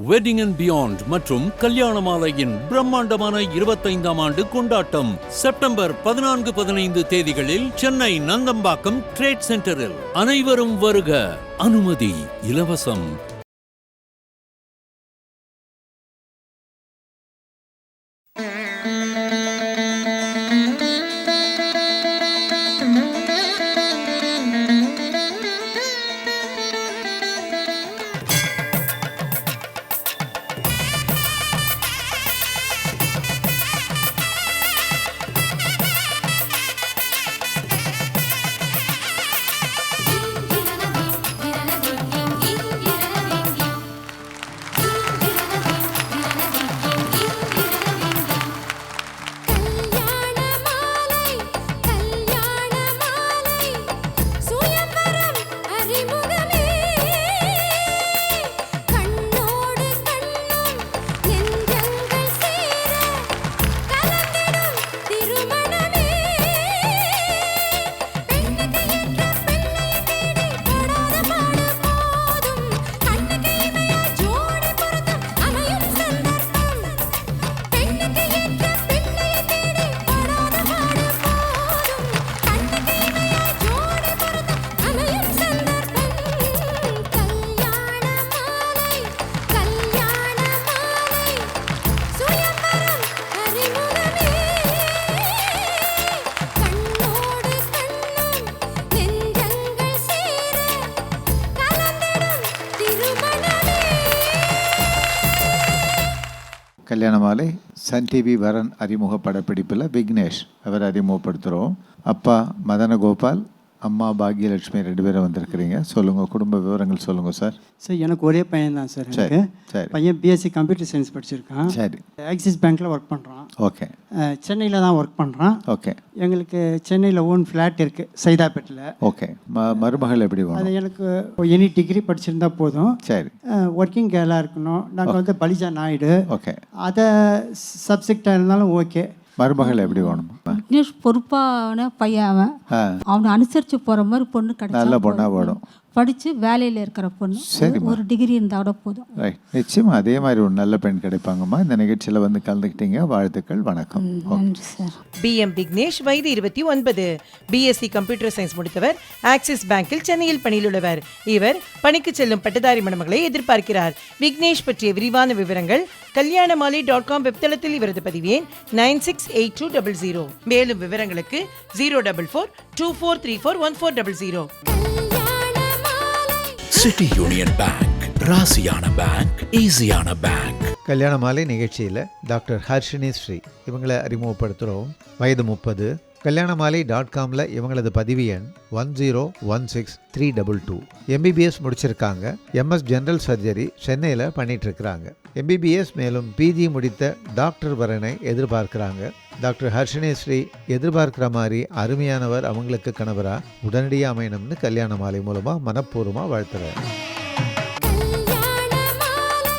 Wedding and beyond மற்றும் கல்யாண மாலையின் பிரம்மாண்டமான இருபத்தைந்தாம் ஆண்டு கொண்டாட்டம் செப்டம்பர் பதினான்கு பதினைந்து தேதிகளில் சென்னை நந்தம்பாக்கம் ட்ரேட் சென்டரில் அனைவரும் வருக. அனுமதி இலவசம். மாலை சன் டிவி வரன் அறிமுக படப்பிடிப்பில் விக்னேஷ் அவர் அறிமுகப்படுத்துகிறோம். அப்பா மதன கோபால் அம்மா பாக்யலட்சுமி ரெண்டு பேரும் வந்திருக்கிறீங்க. சொல்லுங்கள் குடும்ப விவரங்கள் சொல்லுங்கள் சார். சார் எனக்கு ஒரே பையன் தான் சார் சரி. பையன் பிஎஸ்சி கம்ப்யூட்டர் சயின்ஸ் படிச்சிருக்கான். சரி. ஆக்சிஸ் பேங்க்கில் ஒர்க் பண்ணுறான் ஓகே. சென்னையில் தான் ஒர்க் பண்ணுறான் ஓகே. எங்களுக்கு சென்னையில் ஓன் ஃப்ளாட் இருக்குது சைதாப்பேட்டில் ஓகே. ம மருமகள் எப்படி அது எனக்கு எனி டிகிரி படிச்சிருந்தா போதும். சரி. ஒர்க்கிங் கேர்ளாக இருக்கணும். நாங்கள் வந்து பலிஜா நாயுடு. ஓகே. அதை சப்ஜெக்டாக இருந்தாலும் ஓகே மருமகள் எப்படி வேணும்? விக்னேஷ் பொறுப்பான பையன் அவன். அவனை அனுசரித்து போகிற மாதிரி பொண்ணு கிடைச்சா நல்ல பொண்ணா போதும். படிச்சு வேலையில் இருக்கிற பொண்ணு. ஒரு டிகிரி இருந்தால் கூட போதும். ரைட் நிச்சயமாக அதே மாதிரி ஒரு நல்ல பெண் கிடைப்பாங்கம்மா. இந்த நிகழ்ச்சியில் வந்து கலந்துக்கிட்டீங்க. வாழ்த்துக்கள் வணக்கம். ஓகே நன்றி சார். பி எம் விக்னேஷ் வயது இருபத்தி ஒன்பது. பிஎஸ்சி கம்ப்யூட்டர் சயின்ஸ் முடித்தவர் ஆக்சிஸ் பேங்கில் சென்னையில் பணியில் உள்ளவர் இவர் பணிக்கு செல்லும் பட்டதாரி மணமகளை எதிர்பார்க்கிறார். விக்னேஷ் பற்றிய விரிவான விவரங்கள் கல்யாணமாலி டாட் காம் வெப்தளத்தில் இவரது பதிவேன் nine six eight two double zero. மேலும் விவரங்களுக்கு zero double four two four three four one four double zero. Kalyana Maalai city union bank ராசியான பேங்க் ஈஸியான பேங்க் கல்யாண மாலை நிகழ்ச்சியில் டாக்டர் ஹர்ஷினி ஸ்ரீ. இவங்களை அறிமுகப்படுத்துகிறோம் வயது முப்பது. கல்யாண மாலை டாட் காமில் இவங்களது பதிவு எண் one zero one six three double two MBBS முடிச்சிருக்காங்க. எம்எஸ் ஜெனரல் சர்ஜரி சென்னையில் பண்ணிட்டு இருக்கிறாங்க எம்பிபிஎஸ் மேலும் பிஜி முடித்த டாக்டர் வரனை எதிர்பார்க்குறாங்க. டாக்டர் ஹர்ஷினி ஸ்ரீ எதிர்பார்க்குற மாதிரி அருமையானவர் அவங்களுக்கு கணவரா உடனடியாக அமையணும்னு கல்யாண மாலை மூலமாக மனப்பூர்வமாக வாழ்த்துறேன். கல்யாண மாலை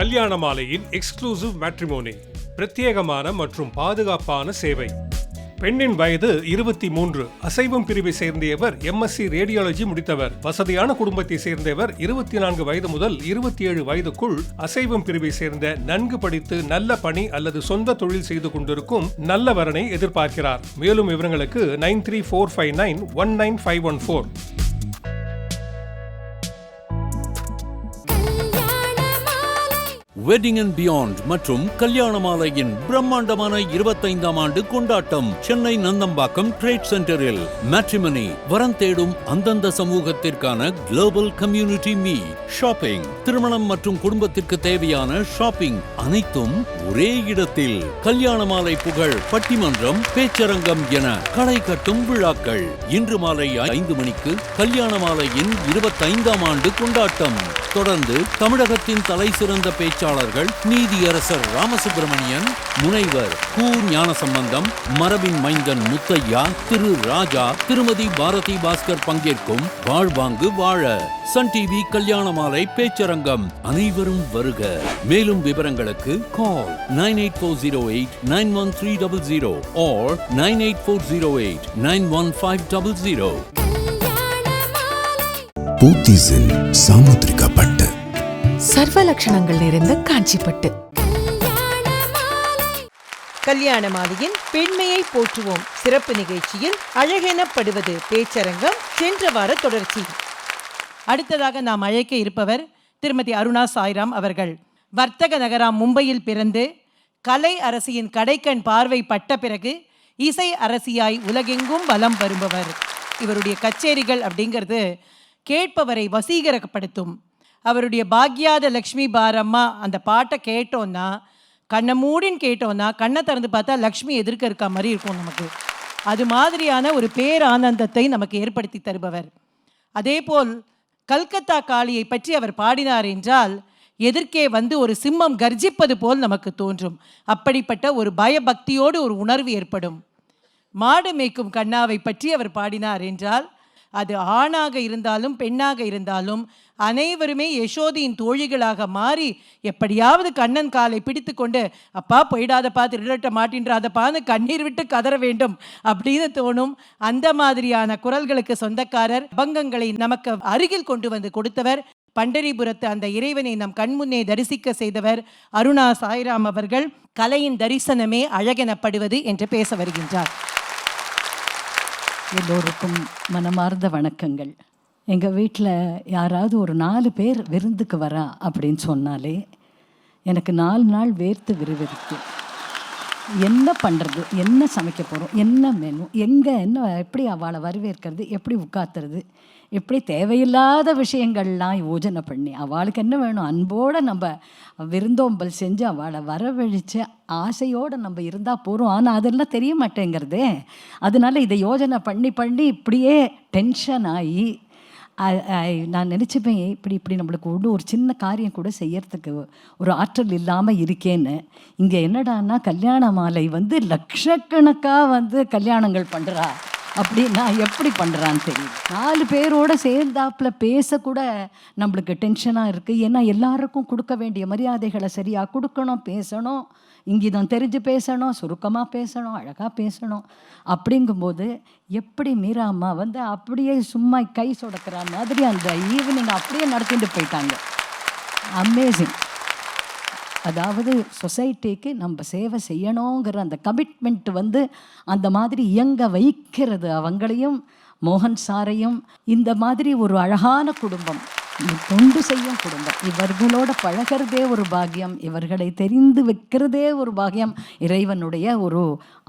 கல்யாண மாலையின் எக்ஸ்க்ளூசிவ் மேட்ரிமோனி பிரத்யேகமான மற்றும் பாதுகாப்பான சேவை. பெண்ணின் வயது இருபத்தி மூன்று. அசைவம் பிரிவை சேர்ந்தவர் எம்எஸ்சி ரேடியாலஜி முடித்தவர். வசதியான குடும்பத்தை சேர்ந்தவர் இருபத்தி நான்கு வயது முதல் இருபத்தி ஏழு வயதுக்குள் அசைவம் பிரிவை சேர்ந்த நன்கு படித்து நல்ல பணி அல்லது சொந்த தொழில் செய்து கொண்டிருக்கும் நல்ல வரனை எதிர்பார்க்கிறார். மேலும் விவரங்களுக்கு nine three four five nine one nine five one four. Wedding and beyond மற்றும் கல்யாண மாலையின் பிரம்மாண்டமான இருபத்தைந்தாம் ஆண்டு கொண்டாட்டம் சென்னை நந்தம்பாக்கம் ட்ரேட் சென்டரில் மேட்ரிமனி வரம் தேடும் அந்தந்த சமூகத்திற்கான குளோபல் கம்யூனிட்டி மீ ஷாப்பிங் திருமணம் மற்றும் குடும்பத்திற்கு தேவையான ஷாப்பிங் அனைத்தும் ஒரே இடத்தில். கல்யாண மாலை புகழ் பட்டிமன்றம் பேச்சரங்கம் என களை கட்டும் விழாக்கள். இன்று மாலை ஐந்து மணிக்கு கல்யாண மாலையின் இருபத்தைந்தாம் ஆண்டு கொண்டாட்டம். தொடர்ந்து தமிழகத்தின் தலை சிறந்த பேச்சாளர்கள் நீதியரசர் ராமசுப்பிரமணியன் முனைவர் கு. ஞானசம்பந்தம் மரபின் மைந்தன் முத்தையா திரு. ராஜா திருமதி பாரதி பாஸ்கர் பங்கேற்கும் வாழ்வாங்கு வாழ சன் டிவி கல்யாண மாலை பேச்சரங்கம் அனைவரும் வருக. மேலும் விவரங்களுக்கு call nine eight four zero eight nine one three double zero or nine eight four zero eight nine one five double zero. போத்தீஸில் சாமுத்திரிகா பட்டு சர்வ லட்சணங்கள் நிறைந்த காஞ்சிப்பட்டு. கல்யாண மாலை கல்யாண மாலையின் பெண்மையை போற்றுவோம். சிறப்பு நிகழ்ச்சியில் அழகெனப்படுவது பேச்சரங்கம் சென்ற வார தொடர்ச்சி. அடுத்ததாக நாம் அழைக்க இருப்பவர் திருமதி அருணா சாய்ராம் அவர்கள். வர்த்தக நகராம் மும்பையில் பிறந்து கலை அரசியின் கடைக்கண் பார்வை பட்ட பிறகு இசை அரசியாய் உலகெங்கும் வலம் வருபவர். இவருடைய கச்சேரிகள் அப்படிங்கிறது கேட்பவரை வசீகரப்படுத்தும். அவருடைய பாக்யாத லக்ஷ்மி பாரம்மா அந்த பாட்டை கேட்டோன்னா கண்ணை மூடின்னு கேட்டோன்னா கண்ணை திறந்து பார்த்தா லக்ஷ்மி எதிர்க்க இருக்க மாதிரி இருக்கும் நமக்கு. அது மாதிரியான ஒரு பேரானந்தத்தை நமக்கு ஏற்படுத்தி தருபவர். அதேபோல் கல்கத்தா காளியை பற்றி அவர் பாடினார் என்றால் எதிர்க்கே வந்து ஒரு சிம்மம் கர்ஜிப்பது போல் நமக்கு தோன்றும். அப்படிப்பட்ட ஒரு பயபக்தியோடு ஒரு உணர்வு ஏற்படும். மாடு மேய்க்கும் கண்ணாவை பற்றி அவர் பாடினார் என்றால் அது ஆணாக இருந்தாலும் பெண்ணாக இருந்தாலும் அனைவருமே யசோதியின் தோழிகளாக மாறி எப்படியாவது கண்ணன் காலை பிடித்து கொண்டு அப்பா போயிடாதப்பா திருடட்ட மாட்டின்றாதப்பான்னு கண்ணீர் விட்டு கதற வேண்டும் அப்படின்னு தோணும். அந்த மாதிரியான குரல்களுக்கு சொந்தக்காரர் அபங்கங்களை நமக்கு அருகில் கொண்டு வந்து கொடுத்தவர். பண்டரிபுரத்து அந்த இறைவனை நம் கண்முன்னே தரிசிக்க செய்தவர் அருணா சாய்ராம் அவர்கள். கலையின் தரிசனமே அழகெனப்படுவது என்று பேச வருகின்றார். எல்லோருக்கும் மனமார்ந்த வணக்கங்கள். எங்கள் வீட்டில் யாராவது ஒரு நாலு பேர் விருந்துக்கு வரா அப்படின்னு சொன்னாலே எனக்கு நாலு நாள் வேர்த்து விறுவிறுத்து. என்ன பண்ணுறது என்ன சமைக்க போகிறோம் என்ன மெனு எங்கே? என்ன? எப்படி அவளை வரவேற்கிறது? எப்படி உட்காத்துறது இப்படி தேவையில்லாத விஷயங்கள்லாம் யோஜனை பண்ணி அவளுக்கு என்ன வேணும்? அன்போடு நம்ம விருந்தோம்பல் செஞ்சு அவளை வரவழித்து ஆசையோடு நம்ம இருந்தால் போகிறோம் ஆனால் அதெல்லாம் தெரிய மாட்டேங்கிறதே. அதனால இதை யோஜனை பண்ணி பண்ணி இப்படியே டென்ஷன் ஆகி நான் நினச்சிப்பேன் இப்படி இப்படி நம்மளுக்கு ஒன்று ஒரு சின்ன காரியம் கூட செய்யறதுக்கு ஒரு ஆற்றல் இல்லாமல் இருக்கேன்னு. இங்கே என்னடான்னா கல்யாண மாலை வந்து லட்சக்கணக்காக வந்து கல்யாணங்கள் பண்ணுறா அப்படின்னா எப்படி பண்ணுறான்னு தெரியும் நாலு பேரோட சேர்ந்தாப்புல பேசக்கூட நம்மளுக்கு டென்ஷனாக இருக்குது ஏன்னா எல்லாருக்கும் கொடுக்க வேண்டிய மரியாதைகளை சரியாக கொடுக்கணும் பேசணும். இங்கிதம் தெரிஞ்சு பேசணும் சுருக்கமாக பேசணும் அழகாக பேசணும். அப்படிங்கும்போது எப்படி மீரா அம்மா வந்து அப்படியே சும்மா கை சொடக்கிற மாதிரி அந்த ஈவினிங் அப்படியே நடத்திட்டு போயிட்டாங்க. அமேசிங் அதாவது சொசைட்டிக்கு நம்ம சேவை செய்யணுங்கிற அந்த கமிட்மெண்ட் வந்து அந்த மாதிரி இயங்க வைக்கிறது. அவங்களையும் மோகன் சாரையும் இந்த மாதிரி ஒரு அழகான குடும்பம் தொண்டு செய்யும் குடும்பம். இவர்களோட பழகிறதே ஒரு பாக்கியம் இவர்களை தெரிந்து வைக்கிறதே ஒரு பாக்கியம் இறைவனுடைய ஒரு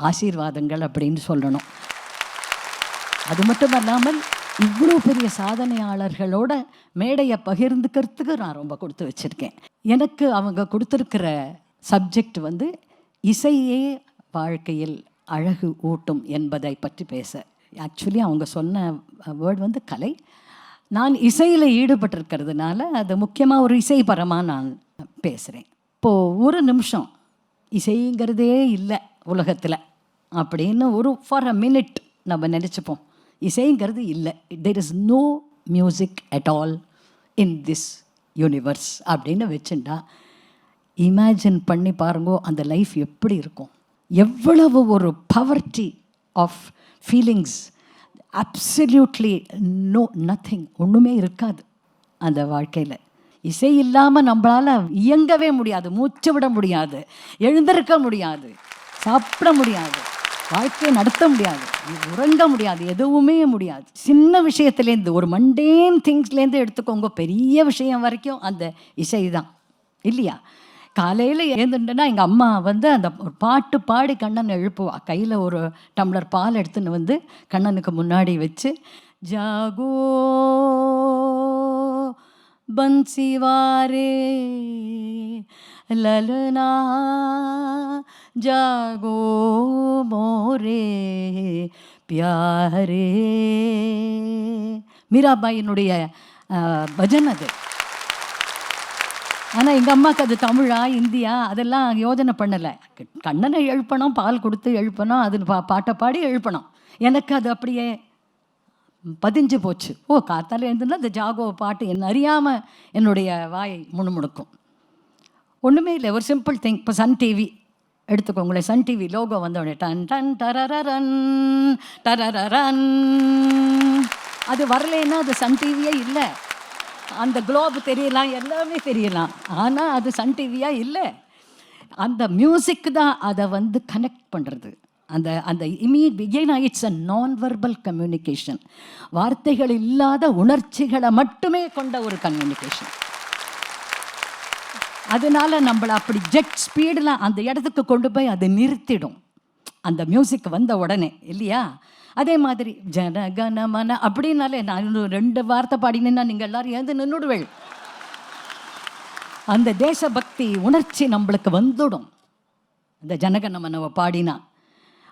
ஆசீர்வாதங்கள் அப்படின்னு சொல்லணும். அது மட்டும் அல்லாமல் இவ்வளோ பெரிய சாதனையாளர்களோட மேடையை பகிர்ந்துக்கிறதுக்கு நான் ரொம்ப கொடுத்து வச்சுருக்கேன். எனக்கு அவங்க கொடுத்துருக்கிற சப்ஜெக்ட் வந்து இசையே வாழ்க்கையில் அழகு ஊட்டும் என்பதை பற்றி பேச. ஆக்சுவலி அவங்க சொன்ன வேர்ட் வந்து கலை. நான் இசையில் ஈடுபட்டிருக்கிறதுனால அது முக்கியமாக ஒரு இசைபரமாக நான் பேசுகிறேன் இப்போது ஒரு நிமிஷம் இசைங்கிறதே இல்லை உலகத்தில் அப்படின்னு ஒரு ஃபார் அ மினிட் நம்ம நினச்சிப்போம். இசைங்கிறது இல்லை. There is no music at all in this universe அப்படின்னு வச்சுட்டா இமேஜின் பண்ணி பாருங்கோ அந்த லைஃப் எப்படி இருக்கும்? எவ்வளவு ஒரு poverty of feelings absolutely no nothing ஒன்றுமே இருக்காது அந்த வாழ்க்கையில். இசை இல்லாமல் நம்மளால் இயங்கவே முடியாது மூச்சு விட முடியாது எழுந்திருக்க முடியாது சாப்பிட முடியாது. வாழ்க்கையை நடத்த முடியாது. உறங்க முடியாது. எதுவுமே முடியாது. சின்ன விஷயத்துலேருந்து ஒரு மண்டேன் திங்ஸ்லேருந்து எடுத்துக்கோங்க. பெரிய விஷயம் வரைக்கும் அந்த இசை தான். இல்லையா? காலையில் ஏந்துட்டேன்னா எங்கள் அம்மா வந்து அந்த ஒரு பாட்டு பாடி கண்ணனை எழுப்புவா. கையில் ஒரு டம்ளர் பால் எடுத்துன்னு வந்து கண்ணனுக்கு முன்னாடி வச்சு ஜாகோ பன்சிவாரே லலனா ஜாகோ மோரே பியாரே. மீராபாயினுடைய பஜன் அது. ஆனால் எங்கள் அம்மாவுக்கு அது தமிழா இந்தியா அதெல்லாம் யோஜனை பண்ணலை. கண்ணனை எழுப்பணும் பால் கொடுத்து எழுப்பணும் அது பா பாட்டை பாடி எழுப்பணும். எனக்கு அது அப்படியே பதிஞ்சு போச்சு. ஓ காத்தால் எழுந்துன்னா இந்த ஜாகோ பாட்டு என்ன அறியாமல் என்னுடைய வாய் முணுமுணுக்கும். ஒன்றுமே இல்லை ஒரு சிம்பிள் திங் இப்போ சன் டிவி எடுத்துக்கோங்களேன் சன் டிவி லோகோ வந்தோடனே டன் டன் டரரன் டரரன் அது வரலைன்னா அது சன் டிவியே இல்லை. அந்த குளோப் தெரியலாம் எல்லாமே தெரியலாம். ஆனால் அது சன் டிவியாக இல்லை. அந்த மியூசிக் தான் அதை வந்து கனெக்ட் பண்ணுறது அந்த அந்த இமீட் ஏன்னா இட்ஸ் அ நான் வெர்பல் கம்யூனிகேஷன் வார்த்தைகள் இல்லாத உணர்ச்சிகளை மட்டுமே கொண்ட ஒரு கம்யூனிகேஷன் அதனால நம்மளை அப்படி ஜெட் ஸ்பீடில் அந்த இடத்துக்கு கொண்டு போய் அதை நிறுத்திடும். அந்த மியூசிக் வந்த உடனே இல்லையா? அதே மாதிரி ஜனகனமன அப்படின்னாலே நான் இன்னும் ரெண்டு வார்த்தை பாடினேன்னா நீங்கள் எல்லாரும் ஏந்து நின்றுடுவேள் அந்த தேசபக்தி உணர்ச்சி நம்மளுக்கு வந்துடும். இந்த ஜனகணமனவை பாடினா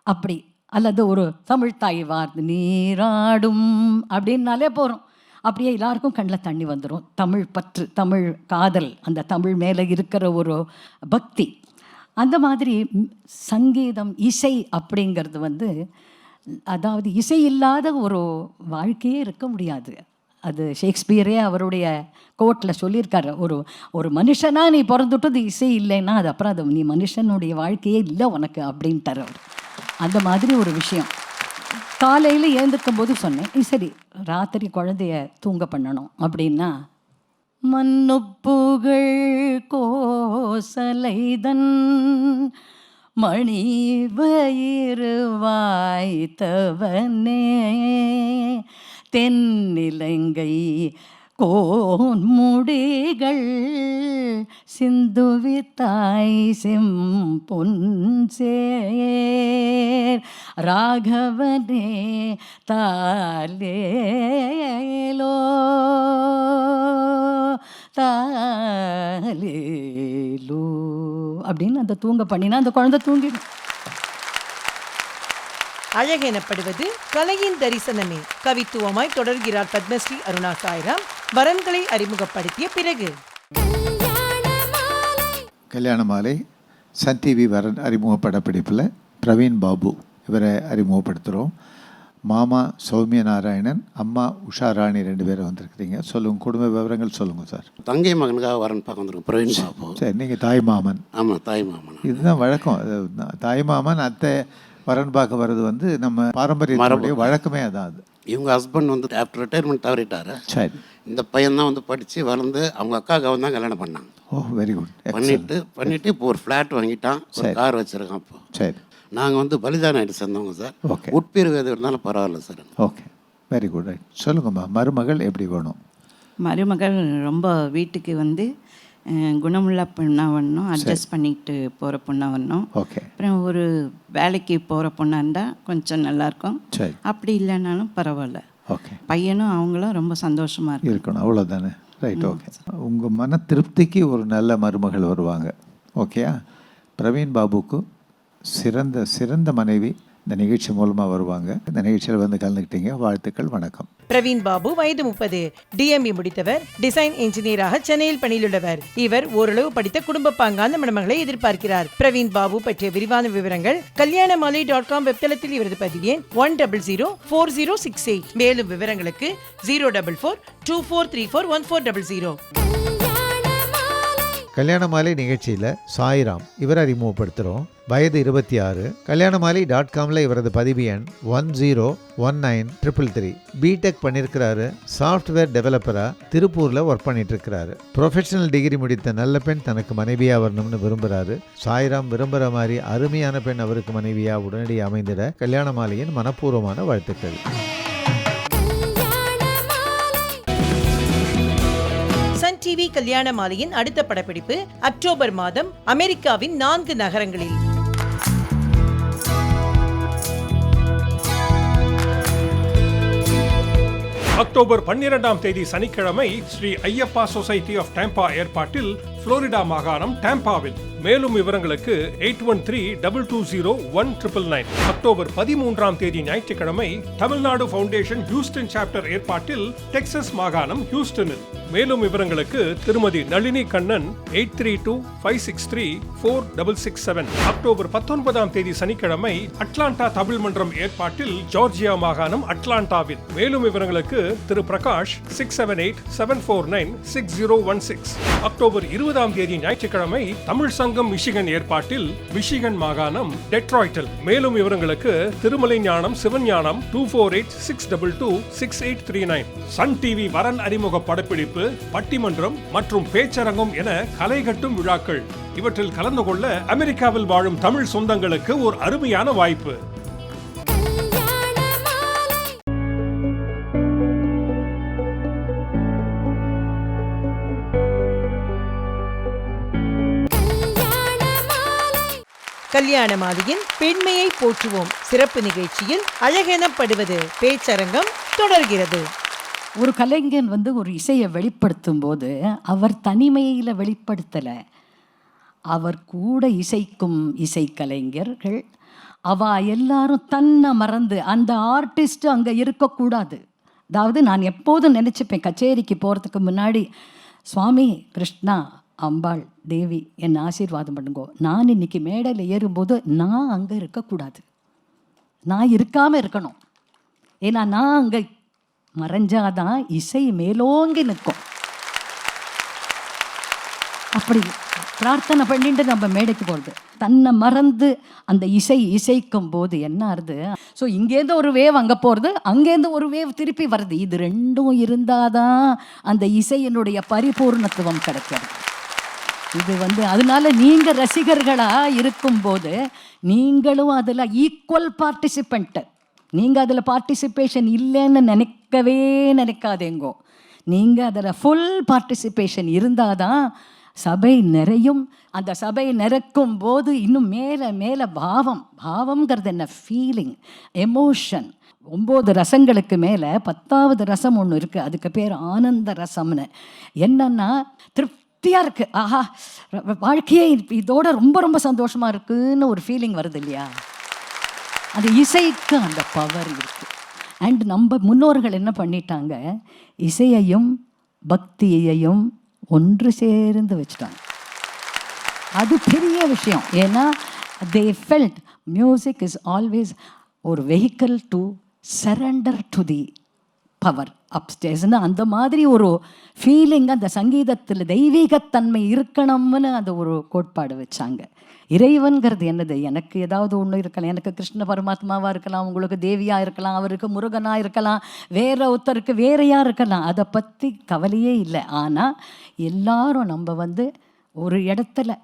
அப்படி அல்லது ஒரு தமிழ் தாய் வார்த்தை நீராடும் அப்படின்னாலே போகிறோம் அப்படியே எல்லாருக்கும் கண்ணில் தண்ணி வந்துடும் தமிழ் பற்று தமிழ் காதல் அந்த தமிழ் மேலே இருக்கிற ஒரு பக்தி. அந்த மாதிரி சங்கீதம் இசை அப்படிங்கிறது வந்து அதாவது இசை இல்லாத ஒரு வாழ்க்கையே இருக்க முடியாது. அது ஷேக்ஸ்பியரே அவருடைய கோட்டில் சொல்லியிருக்காரு. ஒரு ஒரு மனுஷனா நீ பிறந்துட்டது இசை இல்லைன்னா அது அப்புறம் அது நீ மனுஷனுடைய வாழ்க்கையே இல்லை உனக்கு அப்படின்ட்டார் அவர். அந்த மாதிரி ஒரு விஷயம். காலையில் ஏந்திருக்கும் போது சொன்னேன் சரி ராத்திரி குழந்தைய தூங்க பண்ணணும். அப்படின்னா மண்ணுப்புகள் கோசலைதன் மணி வயிறு வாய்த்தவனே தென்னிலங்கை கோன்முடிகள் சிந்துவித்தாய் செம்பொன் சேர். ராகவனே தாலேலோ தாலேலோ அப்படின்னு அந்த தூங்க பண்ணினா அந்த குழந்தை தூங்கிடும். அழகெனப்படுவது கலையின் தரிசனமே. கவித்துவமாய் தொடர்கிறார் பத்மஸ்ரீ அருணா சாய்ராம். வரன்களை அறிமுகப்படுத்திய பிறகு. கல்யாண மாலை சன் டிவி வரன் அறிமுக படப்பிடிப்பில் பிரவீன் பாபு இவரை அறிமுகப்படுத்துகிறோம் மாமா சௌமிய நாராயணன் அம்மா உஷா ராணி ரெண்டு பேரும் வந்திருக்கிறீங்க. சொல்லுங்கள் குடும்ப விவரங்கள் சொல்லுங்கள் சார். தங்கை மகனுக்காக வரன் பார்க்க வந்திருக்கோம் பிரவீன் பாபு. சரி நீங்கள் தாய் மாமன். ஆமாம் தாய் மாமன். இதுதான் வழக்கம். தாய் மாமன் அத்தை வரன் பார்க்க வர்றது வந்து நம்ம பாரம்பரியத்தினுடைய வழக்கமே அதான் அது. இவங்க ஹஸ்பண்ட் வந்து ஆஃப்டர் ரிட்டையர்மெண்ட் தவறிட்டாரு. சரி. இந்த பையன் தான் வந்து படித்து வளர்ந்து அவங்க அக்காவுக்கு அவன் தான் கல்யாணம் பண்ணாங்க ஓ வெரி குட் பண்ணிட்டு பண்ணிட்டு இப்போ ஒரு ஃப்ளாட் வாங்கிட்டான். ஒரு சரி. கார் வச்சிருக்கான் இப்போ. சரி. நாங்கள் வந்து பலிதான ஆகிட்டு சேர்ந்தவங்க சார். ஓகே. உட்பிரிவு எது இருந்தாலும் பரவாயில்ல sir. Okay. Very good right சொல்லுங்கம்மா மருமகள் எப்படி வேணும்? மருமகள் ரொம்ப வீட்டுக்கு வந்து குணமுள்ள பொண்ணாக வரணும் அட்ஜஸ்ட் பண்ணிட்டு போகிற பொண்ணாக வரணும். ஓகே. அப்புறம் ஒரு வேலைக்கு போகிற பொண்ணாக இருந்தால் கொஞ்சம் நல்லாயிருக்கும் சரி. அப்படி இல்லைனாலும் பரவாயில்ல. ஓகே. பையனும் அவங்களும் ரொம்ப சந்தோஷமாக இருக்கும். இருக்கணும். அவ்வளோதானே ரைட் ஓகே உங்கள் மன திருப்திக்கு ஒரு நல்ல மருமகள் வருவாங்க. ஓகேயா பிரவீன் பாபுக்கு சிறந்த சிறந்த மனைவி. இந்த நிகழ்ச்சி மூலமாக வருவாங்க. இந்த நிகழ்ச்சியில் வந்து கலந்துக்கிட்டீங்க. வாழ்த்துக்கள் வணக்கம். பிரவீன் பாபு வயது முப்பது. டிஎம்இ முடித்தவர் டிசைன் இன்ஜினியராக சென்னையில் பணியிலுள்ளவர். இவர் ஓரளவு படித்த குடும்ப பாங்கான மணமகளை எதிர்பார்க்கிறார். பிரவீன் பாபு பற்றிய விரிவான விவரங்கள் கல்யாணமாலை டாட் காம் வெப்தளத்தில் இவரது பதிவு எண் one double zero four zero six eight. மேலும் விவரங்களுக்கு zero double four two four three four one four double zero. Kalyana Maalai நிகழ்ச்சியில் சாய்ராம் இவரை அறிமுகப்படுத்துகிறோம் வயது இருபத்தி ஆறு. கல்யாணமாலை டாட் காமில் இவரது பதிவு எண் one zero one nine triple three BTech பண்ணியிருக்கிறாரு சாஃப்ட்வேர் டெவலப்பராக திருப்பூரில் ஒர்க் பண்ணிட்டு இருக்கிறாரு ப்ரொஃபஷனல் டிகிரி முடித்த நல்ல பெண் தனக்கு மனைவியாக வரணும்னு விரும்புகிறாரு சாய்ராம் விரும்புகிற மாதிரி அருமையான பெண் அவருக்கு மனைவியாக உடனடியாக அமைந்திட கல்யாண மாலையின் மனப்பூர்வமான வாழ்த்துக்கள். கல்யாண மாலையின் அடுத்த படப்பிடிப்பு அக்டோபர் மாதம் அமெரிக்காவின் நான்கு நகரங்களில். அக்டோபர் பன்னிரெண்டாம் தேதி சனிக்கிழமை Shri Ayyappa society of Tampa ஏற்பாட்டில் புளோரிடா மாகாணம் டேம்பாவில். மேலும் விவரங்களுக்கு eight one three double two zero one triple nine. October பதிமூன்றாம் தேதி ஞாயிற்றுக்கிழமை தமிழ்நாடு ஃபவுண்டேஷன் ஹியூஸ்டன் சாப்டர் ஏற்பாட்டில் டெக்சஸ் மாகாணம் ஹியூஸ்டனில். மேலும் விவரங்களுக்கு திருமதி Nalini Kannan eight three two five six three four double six seven. October பத்தொன்பதாம் தேதி சனிக்கிழமை அட்லாண்டா தமிழ் மன்றம் ஏற்பாட்டில் ஜார்ஜியா மாகாணம் அட்லாண்டாவில். மேலும் விவரங்களுக்கு திரு Prakash six seven eight seven four nine six zero one six. October இருபது இருபதாம் தேதி ஞாயிற்றுக்கிழமை தமிழ் சங்கம் மிஷிகன் ஏற்பாட்டில் மிஷிகன் மாகாணம் டெட்ராய்டில் மேலும் விவரங்களுக்கு Tirumalai Gnanam Sivagnanam two four eight six double two six eight three nine. Sun TV வரன் அறிமுக படப்பிடிப்பு பட்டிமன்றம் மற்றும் பேச்சரங்கம் என கலைகட்டும் விழாக்கள். இவற்றில் கலந்து கொள்ள அமெரிக்காவில் வாழும் தமிழ் சொந்தங்களுக்கு ஒரு அருமையான வாய்ப்பு. கல்யாண மாலையின் பெண்மையை போற்றுவோம். சிறப்பு நிகழ்ச்சியில் அழகெனப்படுவது பேச்சரங்கம் தொடர்கிறது. ஒரு கலைஞன் வந்து ஒரு இசையை வெளிப்படுத்தும் போது அவர் தனிமையில் வெளிப்படுத்தலை. அவர் கூட இசைக்கும் இசைக்கலைஞர்கள் அவ எல்லாரும் தன்னை மறந்து அந்த ஆர்டிஸ்ட் அங்கே இருக்கக்கூடாது. அதாவது நான் எப்போதும் நினச்சிப்பேன் கச்சேரிக்கு போகிறதுக்கு முன்னாடி சுவாமி கிருஷ்ணா அம்பாள் தேவி என்னை ஆசீர்வாதம் பண்ணுங்கோ. நான் இன்னைக்கு மேடையில் ஏறும்போது நான் அங்கே இருக்கக்கூடாது. நான் இருக்காமல் இருக்கணும். ஏன்னா நான் அங்கே மறைஞ்சாதான் இசை மேலோங்கி நிற்கும். அப்படி பிரார்த்தனை பண்ணிட்டு நம்ம மேடைக்கு போகிறது தன்னை மறந்து அந்த இசை இசைக்கும் போது என்ன ஆகுது ஸோ இங்கேருந்து ஒரு வேவ் அங்கே போகிறது அங்கேருந்து ஒரு வேவ் திருப்பி வருது இது ரெண்டும் இருந்தாதான் அந்த இசையினுடைய பரிபூர்ணத்துவம் கிடைக்கிறது இது வந்து அதனால நீங்கள் ரசிகர்களாக இருக்கும்போது நீங்களும் அதில் ஈக்குவல் பார்ட்டிசிபெண்ட்டு நீங்கள் அதில் பார்ட்டிசிபேஷன் இல்லைன்னு நினைக்கவே நினைக்காதேங்கோ. நீங்கள் அதில் ஃபுல் பார்ட்டிசிபேஷன் இருந்தால் தான் சபை நிறையும். அந்த சபை நிறக்கும் போது இன்னும் மேலே மேலே பாவம். பாவம்ங்கிறது என்ன? ஃபீலிங் எமோஷன் ஒம்பது ரசங்களுக்கு மேலே பத்தாவது ரசம் ஒன்று இருக்குது அதுக்கு பேர் ஆனந்த ரசம்னு. என்னன்னா திருப்தியாக இருக்குது ஆஹா வாழ்க்கையே இதோட ரொம்ப ரொம்ப சந்தோஷமாக இருக்குன்னு ஒரு ஃபீலிங் வருது இல்லையா? அது இசைக்கு அந்த பவர் இருக்கு. அண்ட் நம்ம முன்னோர்கள் என்ன பண்ணிட்டாங்க? இசையையும் பக்தியையும் ஒன்று சேர்ந்து வச்சுட்டாங்க. அது பெரிய விஷயம். ஏன்னா they felt music is always ஒரு vehicle to surrender to the power அப்டேஸ்னு அந்த மாதிரி ஒரு ஃபீலிங் அந்த சங்கீதத்தில் தெய்வீகத்தன்மை இருக்கணும்னு அந்த ஒரு கோட்பாடு வச்சாங்க. இறைவன்கிறது என்னது? எனக்கு ஏதாவது ஒன்று இருக்கலாம். எனக்கு கிருஷ்ண பரமாத்மாவாக இருக்கலாம். உங்களுக்கு தேவியாக இருக்கலாம். அவருக்கு முருகனாக இருக்கலாம். வேற ஒருத்தருக்கு வேறையாக இருக்கலாம். அதை பற்றி கவலையே இல்லை. ஆனால் எல்லாரும் நம்ம வந்து ஒரு இடத்துல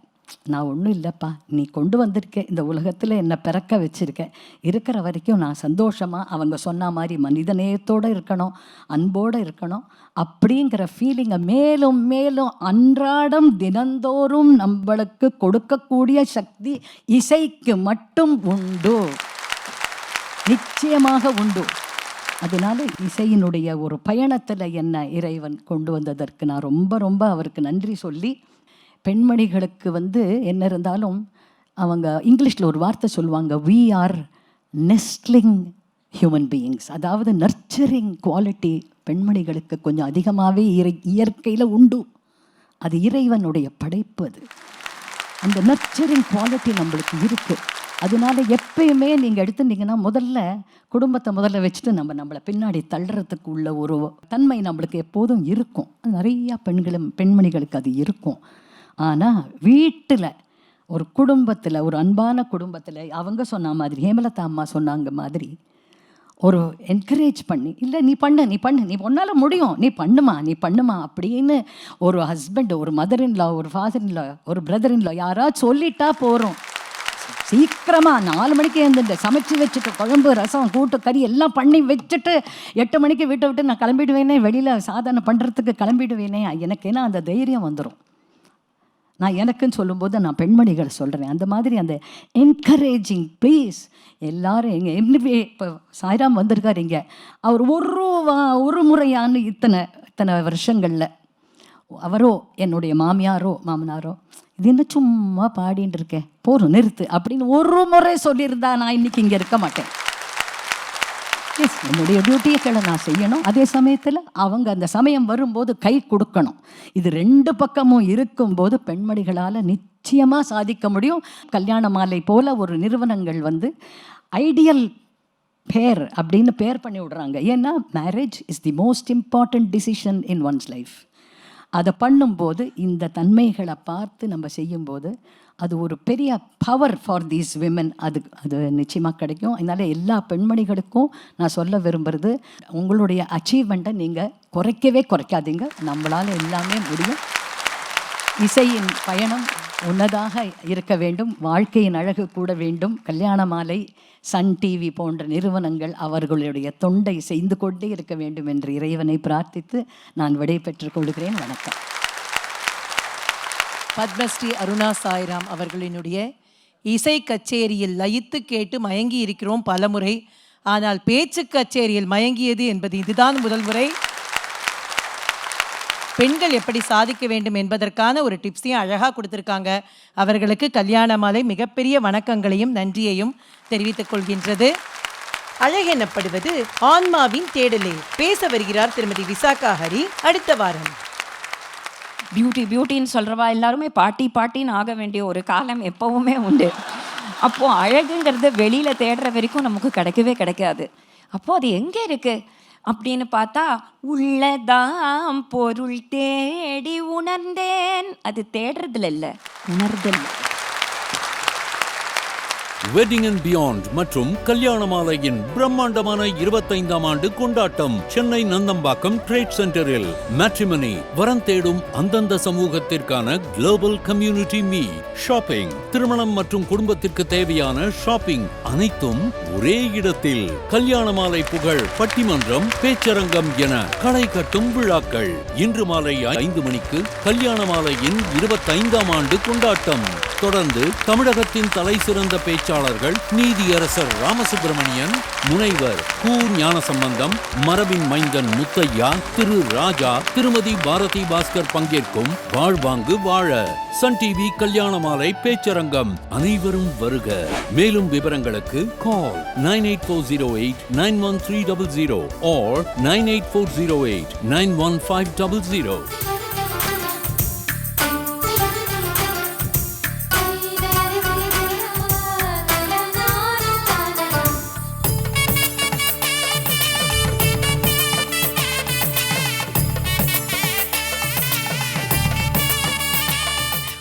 நான் ஒன்றும் இல்லைப்பா. நீ கொண்டு வந்திருக்க இந்த உலகத்தில் என்னை பிறக்க வச்சுருக்க. இருக்கிற வரைக்கும் நான் சந்தோஷமாக அவங்க சொன்ன மாதிரி மனிதநேயத்தோடு இருக்கணும் அன்போடு இருக்கணும். அப்படிங்கிற ஃபீலிங்கை மேலும் மேலும் அன்றாடம் தினந்தோறும் நம்மளுக்கு கொடுக்கக்கூடிய சக்தி இசைக்கு மட்டும் உண்டு. நிச்சயமாக உண்டு. அதனால இசையினுடைய ஒரு பயணத்தில் என்ன இறைவன் கொண்டு வந்ததற்கு நான் ரொம்ப ரொம்ப அவருக்கு நன்றி சொல்லி பெண்மணிகளுக்கு வந்து என்ன இருந்தாலும் அவங்க இங்கிலீஷில் ஒரு வார்த்தை சொல்லுவாங்க we are nestling human beings அதாவது நர்ச்சரிங் குவாலிட்டி பெண்மணிகளுக்கு கொஞ்சம் அதிகமாகவே இறை இயற்கையில் உண்டு. அது இறைவனுடைய படைப்பு அது. அந்த நர்ச்சரிங் குவாலிட்டி நம்மளுக்கு இருக்குது அதனால எப்பயுமே நீங்கள் எடுத்துட்டீங்கன்னா முதல்ல குடும்பத்தை முதல்ல வச்சுட்டு நம்ம நம்மளை பின்னாடி தள்ளுறதுக்கு உள்ள ஒரு தன்மை நம்மளுக்கு எப்போதும் இருக்கும். நிறையா பெண்களும் பெண்மணிகளுக்கு அது இருக்கும். ஆனால் வீட்டில் ஒரு குடும்பத்தில் ஒரு அன்பான குடும்பத்தில் அவங்க சொன்ன மாதிரி ஹேமலதா அம்மா சொன்னாங்க மாதிரி ஒரு என்கரேஜ் பண்ணி இல்லை நீ பண்ணு நீ பண்ணு நீ உன்னால் முடியும் நீ பண்ணுமா நீ பண்ணுமா அப்படின்னு ஒரு ஹஸ்பண்ட் ஒரு மதர் இன்லா ஒரு ஃபாதர் இன்லா ஒரு பிரதர் இன்லா யாராவது சொல்லிட்டா போகிறோம் சீக்கிரமாக நாலு மணிக்கு எழுந்துட்டு சமைச்சு வச்சுட்டு குழம்பு ரசம் கூட்டு கறி எல்லாம் பண்ணி வச்சுட்டு எட்டு மணிக்கு வீட்டை விட்டு நான் கிளம்பிடுவேனே வெளியில் சாதனை பண்ணுறதுக்கு கிளம்பிடுவேனே எனக்கு ஏன்னா அந்த தைரியம் வந்துடும் நான் எனக்குன்னு சொல்லும்போது நான் பெண்மணிகள் சொல்கிறேன் அந்த மாதிரி அந்த என்கரேஜிங் ப்ளீஸ் எல்லாரும் எங்கள் எம்னிவே இப்போ சாய்ராம் வந்திருக்கார் இங்கே. அவர் ஒரு வா- ஒரு முறையான்னு இத்தனை இத்தனை வருஷங்களில். அவரோ என்னுடைய மாமியாரோ மாமனாரோ இது என்ன சும்மா பாடின்னு இருக்கேன் போதும் நிறுத்து. அப்படின்னு ஒரு முறை சொல்லியிருந்தா நான் இன்னைக்கு இங்கே இருக்க மாட்டேன். எஸ் என்னுடைய டியூட்டியை நான் செய்யணும். அதே சமயத்தில் அவங்க அந்த சமயம் வரும்போது கை கொடுக்கணும். இது ரெண்டு பக்கமும் இருக்கும்போது பெண்மணிகளால் நிச்சயமாக சாதிக்க முடியும். கல்யாண மாலை போல் ஒரு நிறுவனங்கள் வந்து ஐடியல் பேர் அப்படின்னு பேர் பண்ணி விடுறாங்க. ஏன்னா marriage is the most important decision in one's life அதை பண்ணும்போது இந்த தன்மைகளை பார்த்து நம்ம செய்யும்போது அது ஒரு பெரிய பவர் ஃபார் தீஸ் விமன் அது அது நிச்சயமாக கிடைக்கும். அதனால் எல்லா பெண்மணிகளுக்கும் நான் சொல்ல விரும்புகிறது உங்களுடைய அச்சீவ்மெண்ட்டை நீங்கள் குறைக்கவே குறைக்காதீங்க. நம்மளால் எல்லாமே முடியும். இசையின் பயணம் உன்னதாக இருக்க வேண்டும். வாழ்க்கையின் அழகு கூட வேண்டும். கல்யாண மாலை சன் டிவி போன்ற நிறுவனங்கள் அவர்களுடைய தொண்டை செய்து கொண்டே இருக்க வேண்டும் என்று இறைவனை பிரார்த்தித்து நான் விடை பெற்றுக் கொள்கிறேன். வணக்கம். பத்மஸ்ரீ அருணா சாய்ராம் அவர்களினுடைய இசை கச்சேரியில் லயித்து கேட்டு மயங்கி இருக்கிறோம் பலமுறை. ஆனால் பேச்சு கச்சேரியில் மயங்கியது என்பது இதுதான் முதல் முறை. பெண்கள் எப்படி சாதிக்க வேண்டும் என்பதற்கான ஒரு டிப்ஸையும் அழகாக கொடுத்துருக்காங்க. அவர்களுக்கு கல்யாண மாலை மிகப்பெரிய வணக்கங்களையும் நன்றியையும் தெரிவித்துக் கொள்கின்றது. அழகெனப்படுவது ஆன்மாவின் தேடலே. பேச வருகிறார் திருமதி விசாகா ஹரி. அடுத்த வாரம். பியூட்டி பியூட்டின்னு சொல்கிறவா எல்லாருமே பாட்டி பாட்டின்னு ஆக வேண்டிய ஒரு காலம் எப்போவுமே உண்டு. அப்போது அழகுங்கிறது வெளியில் தேடுற வரைக்கும் நமக்கு கிடைக்கவே கிடைக்காது. அப்போது அது எங்கே இருக்குது அப்படின்னு பார்த்தா உள்ளதாம் பொருள் தேடி உணர்ந்தேன். அது தேடுறதுல இல்லை உணர்தல். வெட்டிங் அண்ட் பியாண்ட் மற்றும் கல்யாண மாலையின் பிரம்மாண்டமான இருபத்தைந்தாம் ஆண்டு கொண்டாட்டம் சென்னை நந்தம்பாக்கம் ட்ரேட் சென்டரில் மேட்ரிமனி வரம் தேடும் அந்தந்த சமூகத்திற்கான குளோபல் கம்யூனிட்டி மீ ஷாப்பிங் திருமணம் மற்றும் குடும்பத்திற்கு தேவையான ஷாப்பிங் அனைத்தும் ஒரே இடத்தில். கல்யாண மாலை புகழ் பட்டிமன்றம் பேச்சரங்கம் என களை கட்டும் விழாக்கள். இன்று மாலை ஐந்து மணிக்கு கல்யாண மாலையின் இருபத்தைந்தாம் ஆண்டு கொண்டாட்டம். தொடர்ந்து தமிழகத்தின் தலை சிறந்த பேச்சு பேச்சாளர்கள் நீதியரசர் ராமசுப்பிரமணியன் முனைவர் கு. ஞானசம்பந்தம் மரபின் மைந்தன் முத்தையா திரு. ராஜா திருமதி பாரதி பாஸ்கர் பங்கேற்கும் வாழ்வாங்கு வாழ. சன் டிவி கல்யாண மாலை பேச்சரங்கம் அனைவரும் வருக. மேலும் விவரங்களுக்கு call nine eight four zero eight nine one three double zero or nine eight four zero eight nine one five double zero